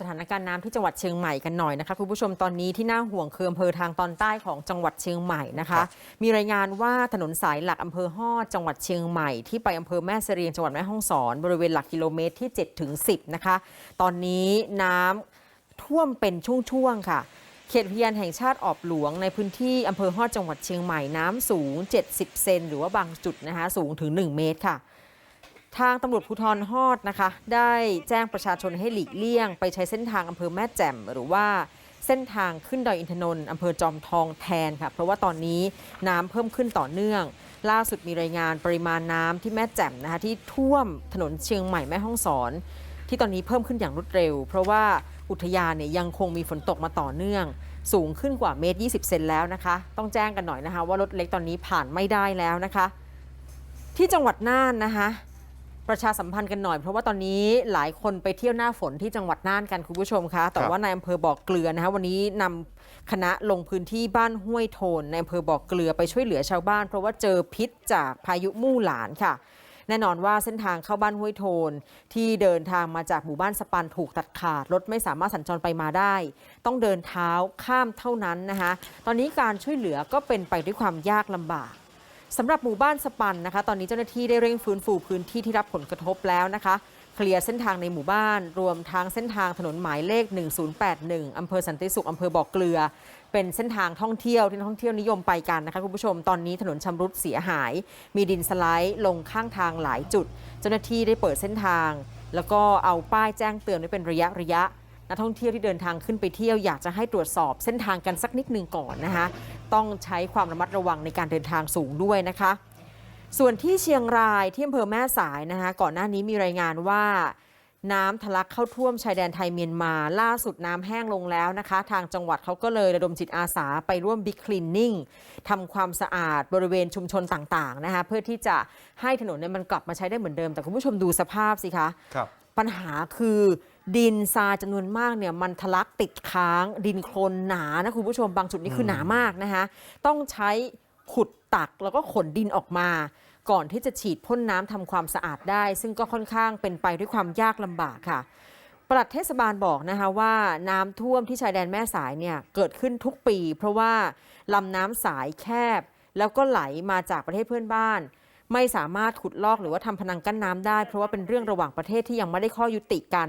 สถานการณ์น้ำที่จังหวัดเชียงใหม่กันหน่อยนะคะคุณผู้ชมตอนนี้ที่น่าห่วงคืออำเภอทางตอนใต้ของจังหวัดเชียงใหม่นะคะ มีรายงานว่าถนนสายหลักอำเภอฮอดจังหวัดเชียงใหม่ที่ไปอำเภอแม่เสรียงจังหวัดแม่ฮ่องสอน บริเวณหลักกิโลเมตรที่7ถึง10นะคะ ตอนนี้น้ำท่วมเป็นช่วงๆค่ะเขตอุทยานแห่งชาติออบหลวงในพื้นที่อำเภอฮอดจังหวัดเชียงใหม่น้ำสูง 70 เซนหรือว่าบางจุดนะคะสูงถึง 1 เมตรค่ะ ทางตำรวจภูธรฮอดนะคะ ได้แจ้งประชาชนให้หลีกเลี่ยง ไปใช้เส้นทางอำเภอแม่แจ่ม หรือว่าเส้นทางขึ้นดอยอินทนนท์อำเภอจอมทองแทนค่ะ เพราะว่าตอนนี้น้ำเพิ่มขึ้นต่อเนื่อง ล่าสุดมีรายงานปริมาณน้ำที่แม่แจ่มนะคะที่ท่วมถนนเชียงใหม่แม่ฮ่องสอน ที่ตอนนี้เพิ่มขึ้นอย่างรวดเร็ว เพราะว่าอุทยานเนี่ยยังคงมีฝนตกมาต่อเนื่อง สูงขึ้นกว่าเมตร 20 เซนแล้วนะคะ ต้องแจ้งกันหน่อยนะคะ ว่ารถเล็กตอนนี้ผ่านไม่ได้แล้วนะคะ ที่จังหวัดน่านนะคะ ประชาสัมพันธ์กันหน่อย เพราะว่าตอนนี้หลายคนไปเที่ยวหน้าฝนที่จังหวัดน่านกันคุณผู้ชมคะแต่ว่านายอำเภอบอกเกลือนะคะวันนี้นำคณะลงพื้นที่บ้านห้วยโทนในอำเภอบอกเกลือไปช่วยเหลือชาวบ้าน เพราะว่าเจอพิษจากพายุมู่หลานค่ะ แน่นอนว่าเส้นทางเข้าบ้านห้วยโทน ที่เดินทางมาจากหมู่บ้านสปันถูกตัดขาดรถไม่สามารถสัญจรไปมาได้ ต้องเดินเท้าข้ามเท่านั้นนะคะตอนนี้การช่วยเหลือก็เป็นไปด้วยความยากลำบาก สำหรับหมู่บ้านสปันนะคะ ตอนนี้เจ้าหน้าที่ได้เร่งฟื้นฟูพื้นที่ที่รับผลกระทบแล้วนะคะ เคลียร์เส้นทางในหมู่บ้าน รวมทั้งเส้นทางถนนหมายเลข 1081 อำเภอสันติสุข อำเภอบ่อเกลือ เป็นเส้นทางท่องเที่ยวที่นักท่องเที่ยวนิยมไปกันนะคะคุณผู้ชม ตอนนี้ถนนชำรุดเสียหาย มีดินสไลด์ลงข้างทางหลายจุด เจ้าหน้าที่ได้เปิดเส้นทาง แล้วก็เอาป้ายแจ้งเตือนไว้เป็นระยะระยะ นักท่องเที่ยวที่เดินทางขึ้นไปเที่ยวอยากจะให้ตรวจสอบเส้นทางกันสักนิดหนึ่งก่อนนะคะต้องใช้ความระมัดระวังในการเดินทางสูงด้วยนะคะ ส่วนที่เชียงรายที่อำเภอแม่สายนะคะก่อนหน้านี้มีรายงานว่าน้ำทะลักเข้าท่วมชายแดนไทยเมียนมา ล่าสุดน้ำแห้งลงแล้วนะคะ ทางจังหวัดเขาก็เลยระดมจิตอาสาไปร่วมบิ๊กคลีนนิ่งทำความสะอาดบริเวณชุมชนต่างๆนะคะเพื่อที่จะให้ถนนเนี่ยมันกลับมาใช้ได้เหมือนเดิม แต่คุณผู้ชมดูสภาพสิคะครับปัญหาคือ ดินทรายจำนวนมากเนี่ยมันทะลักติดค้าง ดินโคลนหนานะคุณผู้ชมบางจุดนี่คือหนามากนะคะต้องใช้ขุดตักแล้วก็ขนดินออกมา ก่อนที่จะฉีดพ่นน้ำทำความสะอาดได้ ซึ่งก็ค่อนข้างเป็นไปด้วยความยากลำบากค่ะปลัดเทศบาลบอกนะคะว่าน้ำท่วมที่ชายแดนแม่สายเนี่ยเกิดขึ้นทุกปี เพราะว่าลำน้ำสายแคบ แล้วก็ไหลมาจากประเทศเพื่อนบ้าน ไม่สามารถขุดลอกหรือว่าทำพนังกั้นน้ำได้ เพราะว่าเป็นเรื่องระหว่างประเทศที่ยังไม่ได้ข้อยุติกัน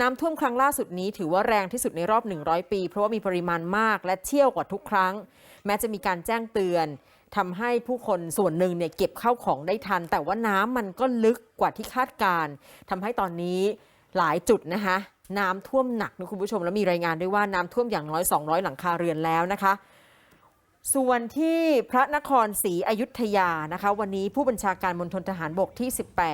น้ำท่วมครั้งล่าสุดนี้ถือว่าแรงที่สุดในรอบ 100 ปี เพราะว่ามีปริมาณมากและเชี่ยวกว่าทุกครั้ง แม้จะมีการแจ้งเตือนทำให้ผู้คนส่วนหนึ่งเนี่ยเก็บเข้าของได้ทัน แต่ว่าน้ำมันก็ลึกกว่าที่คาดการณ์ทำให้ตอนนี้หลายจุดนะคะน้ำท่วมหนักนะคุณผู้ชมแล้วมีรายงานด้วยว่าน้ำท่วมอย่างน้อย 200 หลังคาเรือนแล้วนะคะ ส่วนที่พระนครศรีอยุธยานะคะวันนี้ผู้บัญชาการมณฑลทหารบกที่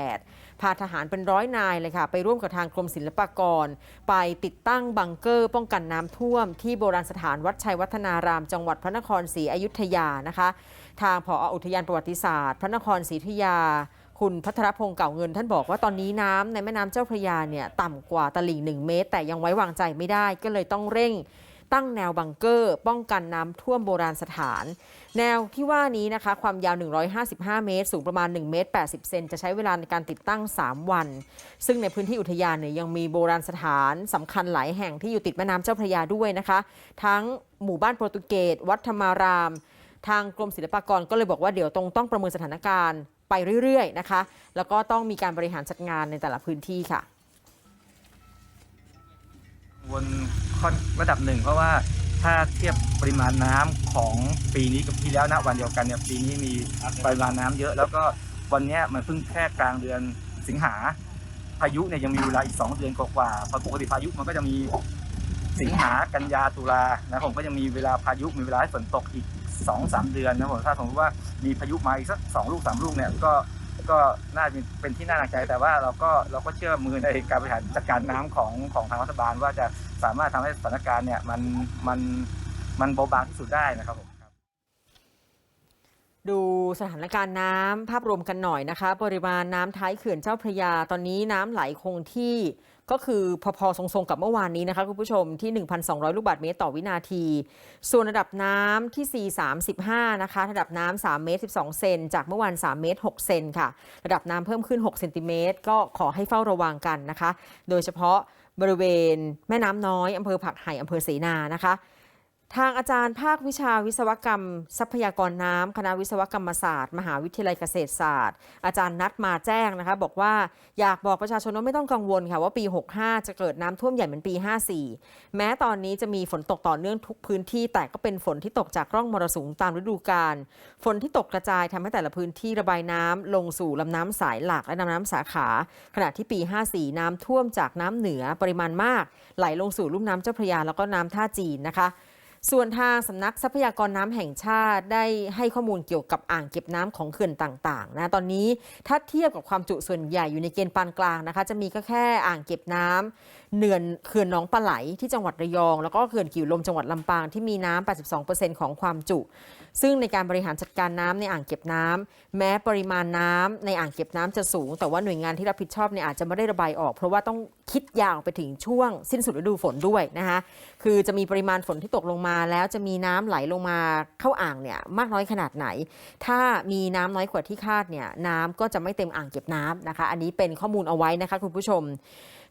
18 พาทหารเป็นร้อยนายเลยค่ะ ไปร่วมกับทางกรมศิลปากร ไปติดตั้งบังเกอร์ ป้องกันน้ำท่วม ที่โบราณสถานวัดชัยวัฒนาราม จังหวัดพระนครศรีอยุธยานะคะ ทางผออุทยานประวัติศาสตร์ พระนครศรีอยุธยาคุณพัทรพงศ์เก่าเงินท่านบอกว่าตอนนี้น้ำในแม่น้ำเจ้าพระยาเนี่ยต่ำกว่าตลิ่ง 1 เมตร แต่ยังไว้วางใจไม่ได้ก็เลยต้องเร่ง ตั้งแนวบังเกอร์ ป้องกันน้ำท่วมโบราณสถาน แนวที่ว่านี้นะคะ ความยาว 155 เมตร สูงประมาณ 1 เมตร 80 เซนจะใช้เวลาในการติดตั้ง 3 วัน ซึ่งในพื้นที่อุทยานเนี่ยยังมีโบราณสถานสำคัญหลายแห่งที่อยู่ติดแม่น้ำเจ้าพระยาด้วยนะคะ ทั้งหมู่บ้านโปรตุเกสวัดธรรมาราม ทางกรมศิลปากรก็เลยบอกว่าเดี๋ยวตรงต้องประเมินสถานการณ์ไปเรื่อยๆนะคะ แล้วก็ต้องมีการบริหารจัดงานในแต่ละพื้นที่ค่ะวน ค่อนระดับหนึ่งเพราะว่าถ้าเทียบปริมาณน้ำของปีนี้กับปีแล้วนะวันเดียวกันเนี่ยปีนี้มีปริมาณน้ำเยอะ แล้วก็วันนี้มันเพิ่งแค่กลางเดือนสิงหาพายุเนี่ยยังมีเวลาอีก 2 เดือนกว่าๆเพราะปกติพายุมันก็จะมีสิงหากันยาตุลานะผมก็ยังมีเวลาพายุมีเวลาให้ฝนตกอีก2อสเดือนนะผมถ้าสมมติว่ามีพายุมาอีกสักสองลูกสามลูกเนี่ยก็ก็น่าจะเป็นที่น่าหนักใจแต่ว่าเราก็เราก็เชื่อมือในการบริหารจัดการน้ำของของทางรัฐบาลว่าจะ สามารถทำให้สถานการณ์เนี่ยมันมันมันเบาบางที่สุดได้นะครับผมดูสถานการณ์น้ำภาพรวมกันหน่อยนะคะ ปริมาณน้ำท้ายเขื่อนเจ้าพระยาตอนนี้น้ำไหลคงที่ก็คือพอๆทรงๆกับเมื่อวานนี้นะคะคุณผู้ชมที่ 1,200 ลูกบาศก์เมตรต่อวินาที ส่วนระดับน้ำที่ 435 นะคะ ระดับน้ำ3เมตร 12 เซน จากเมื่อวาน 3 เมตร 6 เซนค่ะ ระดับน้ำเพิ่มขึ้น 6 เซนติเมตร ก็ขอให้เฝ้าระวังกันนะคะ โดยเฉพาะ บริเวณแม่น้ำน้อยอำเภอผักไห่อำเภอเสนานะคะ ทางอาจารย์ภาควิชาวิศวกรรม ทรัพยากรน้ำคณะวิศวกรรมศาสตร์ มหาวิทยาลัยเกษตรศาสตร์ อาจารย์นัดมาแจ้งนะคะ บอกว่าอยากบอกประชาชนว่าไม่ต้องกังวลค่ะว่าปี 65 จะเกิดน้ำท่วมใหญ่เหมือนปี 54 แม้ตอนนี้จะมีฝนตกต่อเนื่องทุกพื้นที่แต่ก็เป็นฝนที่ตกจากร่องมรสุมตามฤดูกาลฝนที่ตกกระจายทำให้แต่ละพื้นที่ระบายน้ำลงสู่ลำน้ำสายหลักและลำน้ำสาขา ขณะที่ปี 54 น้ำท่วมจากน้ำเหนือปริมาณมาก ไหลลงสู่ลุ่มน้ำเจ้าพระยาแล้วก็น้ำท่าจีนนะคะ ส่วนทางสำนักทรัพยากรน้ำแห่งชาติได้ให้ข้อมูลเกี่ยวกับอ่างเก็บน้ำของเขื่อนต่างๆนะตอนนี้ถ้าเทียบกับความจุส่วนใหญ่อยู่ในเกณฑ์ปานกลางนะคะ จะมีก็แค่อ่างเก็บน้ำ เนือนเขื่อนหนองปลาไหลที่จังหวัดระยอง แล้วก็เขื่อนกิ่วลมจังหวัดลำปางที่มีน้ำ 82%ของความจุ ซึ่งในการบริหารจัดการน้ำในอ่างเก็บน้ำแม้ปริมาณน้ำในอ่างเก็บน้ำจะสูง แต่ว่าหน่วยงานที่รับผิดชอบเนี่ยอาจจะไม่ได้ระบายออก เพราะว่าต้องคิดยาวไปถึงช่วงสิ้นสุดฤดูฝนด้วยนะคะคือจะมีปริมาณฝนที่ตกลงมา แล้วจะมีน้ำไหลลงมาเข้าอ่างเนี่ยมากน้อยขนาดไหน ถ้ามีน้ำน้อยกว่าที่คาดเนี่ยน้ำก็จะไม่เต็มอ่างเก็บน้ำนะคะ อันนี้เป็นข้อมูลเอาไว้นะคะคุณผู้ชม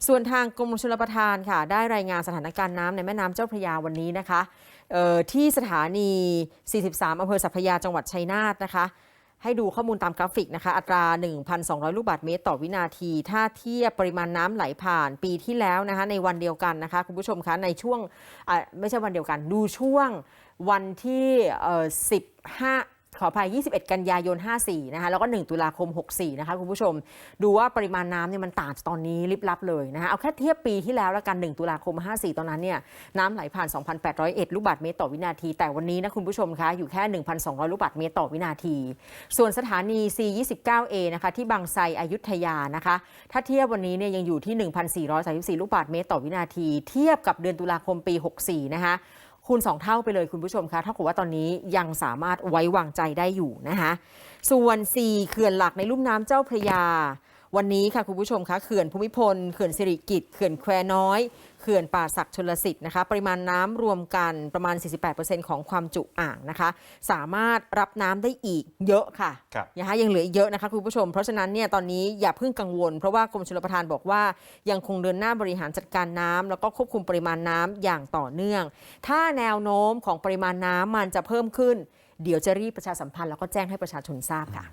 ส่วนทางกรมชลประทานค่ะ ได้รายงานสถานการณ์น้ำในแม่น้ำเจ้าพระยาวันนี้นะคะที่สถานี 43อำเภอสัพพยาจังหวัดชัยนาทนะคะ ให้ดูข้อมูลตามกราฟิกนะคะ อัตรา 1,200 ลูกบาศก์เมตรต่อวินาที ถ้าเทียบปริมาณน้ำไหลผ่านปีที่แล้วนะคะ ในวันเดียวกันนะคะ คุณผู้ชมคะ ในช่วงไม่ใช่วันเดียวกัน ดูช่วงวันที่ 15 ขออภัย 21 กันยายน 54 นะคะ แล้วก็ 1 ตุลาคม 64 นะคะ คุณผู้ชม ดูว่าปริมาณน้ำเนี่ยมันต่างจากตอนนี้ลิบลับเลยนะคะ เอาแค่เทียบปีที่แล้วแล้วกัน 1 ตุลาคม 54 ตอนนั้นเนี่ย น้ำไหลผ่าน 2,801 ลูกบาศก์เมตรต่อวินาที แต่วันนี้นะคุณผู้ชมคะ อยู่แค่ 1,200 ลูกบาศก์เมตรต่อวินาที ส่วนสถานี C29A นะคะ ที่บางไทรอยุธยา นะคะ ถ้าเทียบวันนี้เนี่ยยังอยู่ที่ 1,434 ลูกบาศก์เมตรต่อวินาที เทียบกับเดือนตุลาคมปี 64 นะคะ คูณ 2 เท่าไปเลยคุณผู้ชมคะเท่ากับว่าตอนนี้ยังสามารถไว้วางใจได้อยู่นะคะส่วน 4 เขื่อนหลักในลุ่มน้ำเจ้าพระยา วันนี้ค่ะคุณผู้ชมคะเขื่อนภูมิพลเขื่อนสิริกิติ์เขื่อนแควน้อยเขื่อนป่าศักดิ์ชลสิทธิ์นะคะ ปริมาณน้ำรวมกันประมาณ 48%ของความจุอ่างนะคะ สามารถรับน้ำได้อีกเยอะค่ะครับนะคะยังเหลืออีกเยอะนะคะคุณผู้ชม เพราะฉะนั้นเนี่ยตอนนี้อย่าเพิ่งกังวล เพราะว่ากรมชลประทานบอกว่ายังคงเดินหน้าบริหารจัดการน้ำแล้วก็ควบคุมปริมาณน้ำอย่างต่อเนื่อง ถ้าแนวโน้มของปริมาณน้ำมันจะเพิ่มขึ้น เดี๋ยวจะรีบประชาสัมพันธ์แล้วก็แจ้งให้ประชาชนทราบค่ะ